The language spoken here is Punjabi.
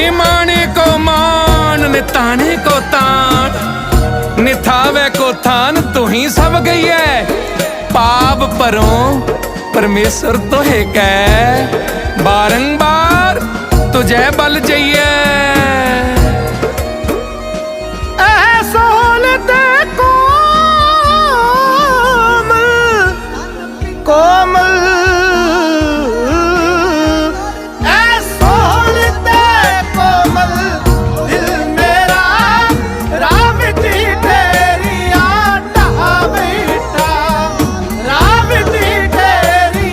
ਨੀ ਮਾਣੇ ਕੋ ਮਾਨ, ਨੇ ਤਾਣੇ ਕੋ ਤਾਣ ਨਿਥਾਵੇ ਕੋ ਥਾਨ ਤੂੰ ਹੀ ਸਭ ਗਈ ਐ ਪਾਪ ਪਰੋਂ परमेश्वर तो है कै बारंबार तुझे बल चाहिए